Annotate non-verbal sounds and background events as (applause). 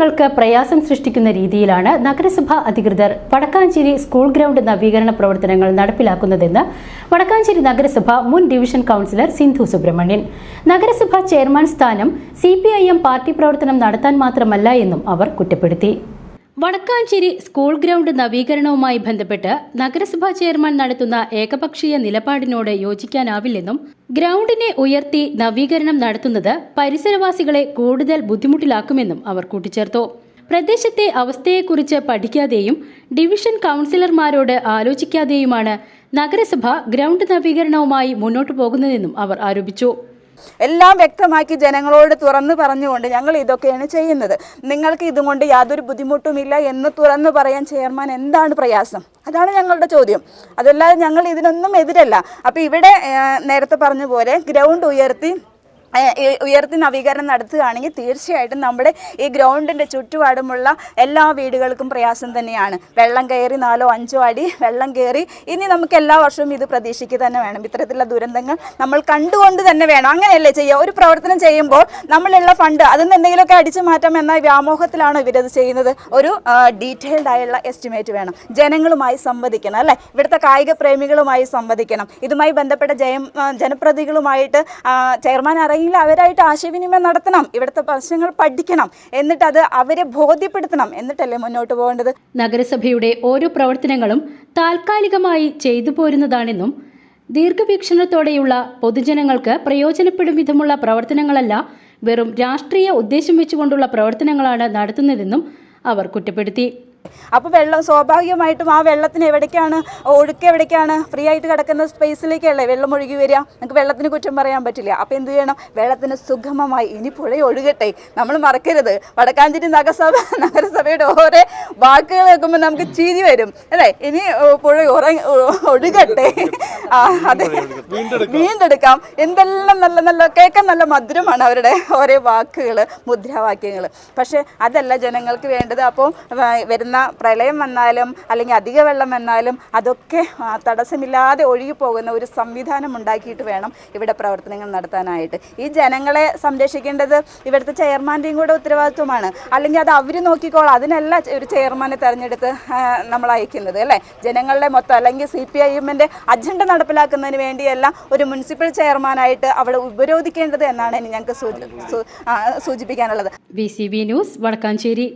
പൊതുജനങ്ങൾക്ക് പ്രയാസം സൃഷ്ടിക്കുന്ന രീതിയിലാണ് നഗരസഭ അധികൃതർ വടക്കാഞ്ചേരി സ്കൂൾ ഗ്രൗണ്ട് നവീകരണ പ്രവർത്തനങ്ങൾ നടപ്പിലാക്കുന്നതെന്ന് വടക്കാഞ്ചേരി നഗരസഭ മുൻ ഡിവിഷൻ കൗൺസിലർ സിന്ധു സുബ്രഹ്മണ്യൻ. നഗരസഭ ചെയർമാൻ സ്ഥാനം സി പാർട്ടി പ്രവർത്തനം നടത്താൻ മാത്രമല്ല എന്നും അവർ കുറ്റപ്പെടുത്തി. വടക്കാഞ്ചേരി സ്കൂൾ ഗ്രൗണ്ട് നവീകരണവുമായി ബന്ധപ്പെട്ട് നഗരസഭാ ചെയർമാൻ നടത്തുന്ന ഏകപക്ഷീയ നിലപാടിനോട് യോജിക്കാനാവില്ലെന്നും ഗ്രൗണ്ടിനെ ഉയർത്തി നവീകരണം നടത്തുന്നത് പരിസരവാസികളെ കൂടുതൽ ബുദ്ധിമുട്ടിലാക്കുമെന്നും അവർ കൂട്ടിച്ചേർത്തു. പ്രദേശത്തെ അവസ്ഥയെക്കുറിച്ച് പഠിക്കാതെയും ഡിവിഷൻ കൗൺസിലർമാരോട് ആലോചിക്കാതെയുമാണ് നഗരസഭ ഗ്രൗണ്ട് നവീകരണവുമായി മുന്നോട്ടു പോകുന്നതെന്നും അവർ ആരോപിച്ചു. എല്ലാം വ്യക്തമാക്കി ജനങ്ങളോട് തുറന്നു പറഞ്ഞുകൊണ്ട് ഞങ്ങൾ ഇതൊക്കെയാണ് ചെയ്യുന്നത്. നിങ്ങൾക്ക് ഇതുകൊണ്ട് യാതൊരു ബുദ്ധിമുട്ടുമില്ല എന്ന് തുറന്നു പറയാൻ ചെയർമാൻ എന്താണ് പ്രയാസം? അതാണ് ഞങ്ങളുടെ ചോദ്യം. അതല്ലാതെ ഞങ്ങൾ ഇതിനൊന്നും എതിരല്ല. അപ്പോൾ ഇവിടെ നേരത്തെ പറഞ്ഞ പോലെ ഗ്രൗണ്ട് ഉയർത്തി ഉയർത്തി നവീകരണം നടത്തുകയാണെങ്കിൽ തീർച്ചയായിട്ടും നമ്മുടെ ഈ ഗ്രൗണ്ടിന്റെ ചുറ്റുപാടുമുള്ള എല്ലാ വീടുകൾക്കും പ്രയാസം തന്നെയാണ്. വെള്ളം കയറി നാലോ അഞ്ചോ അടി വെള്ളം കയറി ഇനി നമുക്ക് എല്ലാ വർഷവും ഇത് പ്രതീക്ഷിക്കുക തന്നെ വേണം. ഇത്തരത്തിലുള്ള ദുരന്തങ്ങൾ നമ്മൾ കണ്ടുകൊണ്ട് തന്നെ വേണം. അങ്ങനെയല്ലേ ചെയ്യുക? ഒരു പ്രവർത്തനം ചെയ്യുമ്പോൾ നമ്മളുള്ള ഫണ്ട് അതിൽ നിന്ന് എന്തെങ്കിലുമൊക്കെ അടിച്ചു മാറ്റാം എന്ന വ്യാമോഹത്തിലാണ് ഇവരത് ചെയ്യുന്നത്? ഒരു ഡീറ്റെയിൽഡ് ആയുള്ള എസ്റ്റിമേറ്റ് വേണം. ജനങ്ങളുമായി സംവദിക്കണം അല്ലേ? ഇവിടുത്തെ കായിക പ്രേമികളുമായി സംവദിക്കണം. ഇതുമായി ബന്ധപ്പെട്ട ജയം ജനപ്രതികളുമായിട്ട് ചെയർമാൻ ചെയർമാൻ അറിയില്ല അവരായിട്ട് ആശയവിനിമയം നടത്തണം ഇവിടുത്തെ പ്രശ്നങ്ങൾ പഠിക്കണം എന്നിട്ട് അത് അവരെ ബോധ്യപ്പെടുത്തണം എന്നിട്ടല്ലേ മുന്നോട്ട് പോകേണ്ടത്? നഗരസഭയുടെ ഓരോ പ്രവർത്തനങ്ങളും താൽക്കാലികമായി ചെയ്തു പോരുന്നതാണെന്നും ദീർഘവീക്ഷണത്തോടെയുള്ള പൊതുജനങ്ങൾക്ക് പ്രയോജനപ്പെടും വിധമുള്ള പ്രവർത്തനങ്ങളല്ല വെറും രാഷ്ട്രീയ ഉദ്ദേശം വെച്ചുകൊണ്ടുള്ള പ്രവർത്തനങ്ങളാണ് നടത്തുന്നതെന്നും അവർ കുറ്റപ്പെടുത്തി. അപ്പോൾ വെള്ളം സ്വാഭാവികമായിട്ടും ആ വെള്ളത്തിന് എവിടേക്കാണ് ഒഴുക്ക് എവിടേക്കാണ് ഫ്രീ ആയിട്ട് കിടക്കുന്ന സ്പേസിലേക്കല്ലേ വെള്ളം ഒഴുകി വരിക? നമുക്ക് വെള്ളത്തിന് കുറ്റം പറയാൻ പറ്റില്ല. അപ്പോൾ എന്ത് ചെയ്യണം? വെള്ളത്തിന് സുഗമമായി ഇനി പുഴ ഒഴുകട്ടെ. നമ്മൾ മറക്കരുത്. വടക്കാഞ്ചേരി നഗരസഭ (laughs) നഗരസഭയുടെ ഓരോ വാക്കുകൾ കേൾക്കുമ്പോൾ നമുക്ക് ചിരി വരും. അല്ലേ? ഇനി പുഴ ഉറങ്ങി ഒഴുകട്ടെ. ആ അതെ. വീണ്ടെടുക്കാം. എന്തെല്ലാം നല്ല നല്ല കേൾക്കാൻ നല്ല മധുരമാണ് അവരുടെ ഓരോ വാക്കുകൾ മുദ്രാവാക്യങ്ങൾ പക്ഷേ അതല്ല ജനങ്ങൾക്ക് വേണ്ടത്. അപ്പോൾ വരുന്ന പ്രളയം വന്നാലും അല്ലെങ്കിൽ അധിക വെള്ളം വന്നാലും അതൊക്കെ തടസ്സമില്ലാതെ ഒഴുകി പോകുന്ന ഒരു സംവിധാനം ഉണ്ടാക്കിയിട്ട് വേണം ഇവിടെ പ്രവർത്തനങ്ങൾ നടത്താനായിട്ട്. ഈ ജനങ്ങളെ സംരക്ഷിക്കേണ്ടത് ഇവിടുത്തെ ചെയർമാന്റെയും കൂടെ ഉത്തരവാദിത്വമാണ്. അല്ലെങ്കിൽ അത് അവർ നോക്കിക്കോളാം. അതിനല്ല ഒരു ചെയർമാനെ തിരഞ്ഞെടുത്ത് നമ്മൾ അയക്കുന്നത് അല്ലേ? ജനങ്ങളുടെ മൊത്തം അല്ലെങ്കിൽ സി പി ഐ എമ്മിന്റെ അജണ്ട നടപ്പിലാക്കുന്നതിന് വേണ്ടിയല്ല ഒരു മുനിസിപ്പൽ ചെയർമാനായിട്ട് അവിടെ ഉപരോധിക്കേണ്ടത് എന്നാണ് ഞങ്ങൾക്ക് സൂചിപ്പിക്കാനുള്ളത്. B C B news Vadakkanchery.